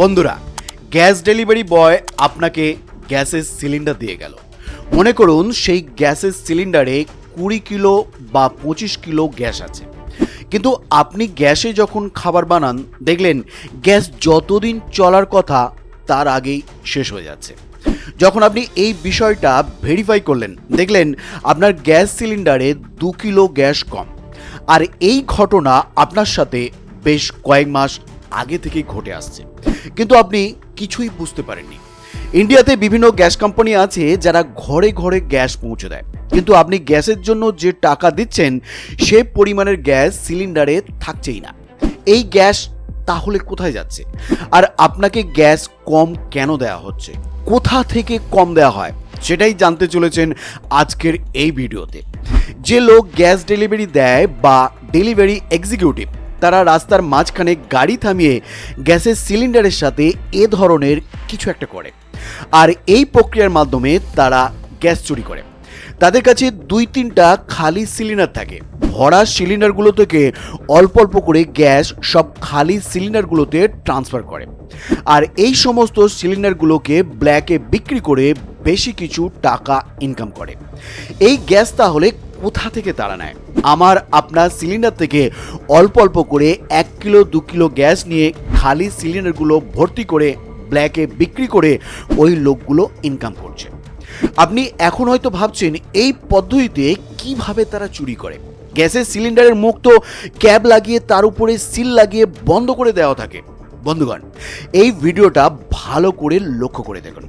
বন্ধুরা, gas delivery boy আপনাকে গ্যাসের সিলিন্ডার দিয়ে গেল। মনে করুন সেই গ্যাসের সিলিন্ডারে কুড়ি কিলো বা পঁচিশ কিলো গ্যাস আছে। কিন্তু আপনি গ্যাসে যখন খাবার বানান, দেখলেন গ্যাস যতদিন চলার কথা, তার আগেই শেষ হয়ে যাচ্ছে। যখন আপনি এই বিষয়টা ভেরিফাই করলেন, দেখলেন আপনার গ্যাস সিলিন্ডারে দু কিলো গ্যাস কম। আর এই ঘটনা আপনার সাথে বেশ কয়েক মাস আগে থেকেই ঘটে আসছে। কিন্তু আপনি কিছুই বুঝতে পারেননি। ইন্ডিয়াতে বিভিন্ন গ্যাস কোম্পানি আছে যারা ঘরে ঘরে গ্যাস পৌঁছে দেয়। কিন্তু আপনি গ্যাসের জন্য যে টাকা দিচ্ছেন, সে পরিমাণের গ্যাস সিলিন্ডারে থাকছেই না। এই গ্যাস তাহলে কোথায় যাচ্ছে? আর আপনাকে গ্যাস কম কেন দেওয়া হচ্ছে? কোথা থেকে কম দেওয়া হয়? সেটাই জানতে চলেছেন আজকের এই ভিডিওতে। যে লোক গ্যাস ডেলিভারি দেয় বা ডেলিভারি এক্সিকিউটিভ তারা রাস্তার মাঝখানে গাড়ি থামিয়ে গ্যাসের সিলিন্ডারের সাথে এ ধরনের কিছু একটা করে। আর এই প্রক্রিয়ার মাধ্যমে তারা গ্যাস চুরি করে। তাদের কাছে দুই তিনটা খালি সিলিন্ডার থাকে। ভরা সিলিন্ডারগুলো থেকে অল্প অল্প করে গ্যাস সব খালি সিলিন্ডারগুলোতে ট্রান্সফার করে। আর এই সমস্ত সিলিন্ডারগুলোকে ব্ল্যাকে বিক্রি করে বেশি কিছু টাকা ইনকাম করে। এই গ্যাস তাহলে কোথা থেকে তারা নেয়? আমার আপনার সিলিন্ডার থেকে অল্প অল্প করে এক কিলো, দু কিলো গ্যাস নিয়ে খালি সিলিন্ডারগুলো ভর্তি করে ব্ল্যাকে বিক্রি করে ওই লোকগুলো ইনকাম করছে। আপনি এখন হয়তো ভাবছেন, এই পদ্ধতিতে কীভাবে তারা চুরি করে? গ্যাসের সিলিন্ডারের মুখ তো ক্যাব লাগিয়ে, তার উপরে সিল লাগিয়ে বন্ধ করে দেওয়া থাকে। বন্ধুগণ, এই ভিডিওটা ভালো করে লক্ষ্য করে দেখুন।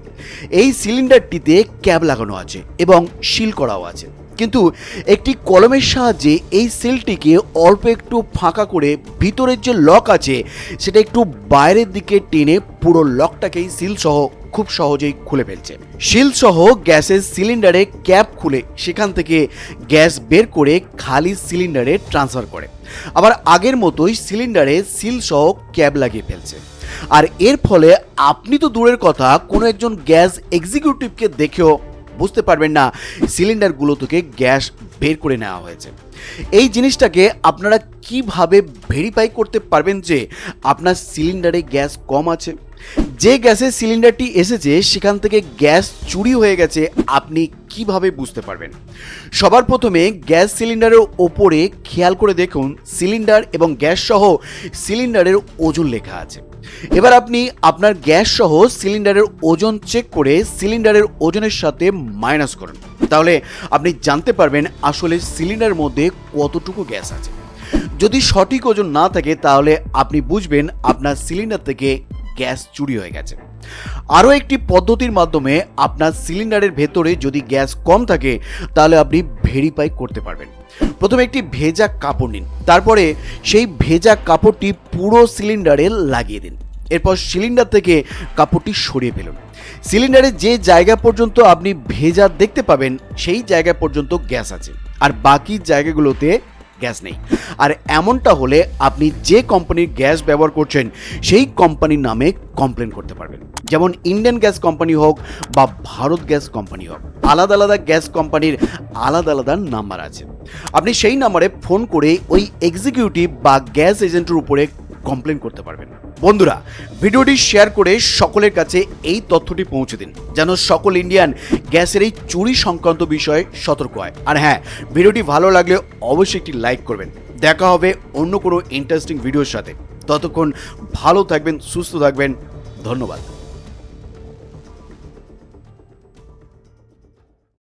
এই সিলিন্ডারটিতে ক্যাব লাগানো আছে এবং সিল করাও আছে। কিন্তু একটি কলমের সাহায্যে এই সিলটিকে অল্প একটু ফাঁকা করে ভিতরের যে লক আছে, সেটা একটু বাইরের দিকে টেনে পুরো লকটাকেই সিল সহ খুব সহজেই খুলে ফেলছে। সিল সহ গ্যাসের সিলিন্ডারে ক্যাপ খুলে সেখান থেকে গ্যাস বের করে খালি সিলিন্ডারে ট্রান্সফার করে। আবার আগের মতোই সিলিন্ডারে সিল সহ ক্যাব লাগিয়ে ফেলছে। আর এর ফলে আপনি তো দূরের কথা, কোনো একজন গ্যাস এক্সিকিউটিভকে দেখেও বুঝতে পারবেন না, সিলিন্ডারগুলো থেকে গ্যাস বের করে নেওয়া হয়েছে। এই জিনিসটাকে আপনারা কীভাবে ভেরিফাই করতে পারবেন যে আপনার সিলিন্ডারে গ্যাস কম আছে? যে গ্যাসের সিলিন্ডারটি এসেছে, সেখান থেকে গ্যাস চুরি হয়ে গেছে, আপনি কীভাবে বুঝতে পারবেন? সবার প্রথমে গ্যাস সিলিন্ডারের ওপরে খেয়াল করে দেখুন, সিলিন্ডার এবং গ্যাস সহ সিলিন্ডারের ওজন লেখা আছে। এবার আপনি আপনার গ্যাস সহ সিলিন্ডারের ওজন চেক করে সিলিন্ডারের ওজনের সাথে মাইনাস করুন। তাহলে আপনি জানতে পারবেন আসলে সিলিন্ডারের মধ্যে কতটুকু গ্যাস আছে। যদি সঠিক ওজন না থাকে, তাহলে আপনি বুঝবেন আপনার সিলিন্ডার থেকে গ্যাস চুরি হয়ে গেছে। আরও একটি পদ্ধতির মাধ্যমে আপনার সিলিন্ডারের ভেতরে যদি গ্যাস কম থাকে, তাহলে আপনি ভেরিফাই করতে পারবেন। প্রথমে একটি ভেজা কাপড় নিন, তারপরে সেই ভেজা কাপড়টি পুরো সিলিন্ডারে লাগিয়ে দিন। এরপর সিলিন্ডার থেকে কাপড়টি সরিয়ে ফেলুন। সিলিন্ডারে যে জায়গা পর্যন্ত আপনি ভেজা দেখতে পাবেন, সেই জায়গা পর্যন্ত গ্যাস আছে। আর বাকি জায়গাগুলোতে গ্যাস নেই। আর এমনটা হলে আপনি যে কোম্পানির গ্যাস ব্যবহার করছেন, সেই কোম্পানির নামে কমপ্লেন করতে পারবেন। যেমন ইন্ডিয়ান গ্যাস কোম্পানি হোক বা ভারত গ্যাস কোম্পানি হোক, আলাদা আলাদা গ্যাস কোম্পানির আলাদা আলাদা নাম্বার আছে। আপনি সেই নাম্বারে ফোন করে ওই এক্সিকিউটিভ বা গ্যাস এজেন্টের উপরে কমপ্লেন করতে পারবেন বন্ধুরা, ভিডিওটি শেয়ার করে সকলের কাছে এই তথ্যটি পৌঁছে দিন, যেন সকল ইন্ডিয়ান গ্যাসের এই চুরি সংক্রান্ত বিষয়ে সতর্ক হয়। আর হ্যাঁ ভিডিওটি ভালো লাগলে অবশ্যই একটি লাইক করবেন। দেখা হবে অন্য কোনো ইন্টারেস্টিং ভিডিওর সাথে। ততক্ষণ ভালো থাকবেন, সুস্থ থাকবেন। ধন্যবাদ।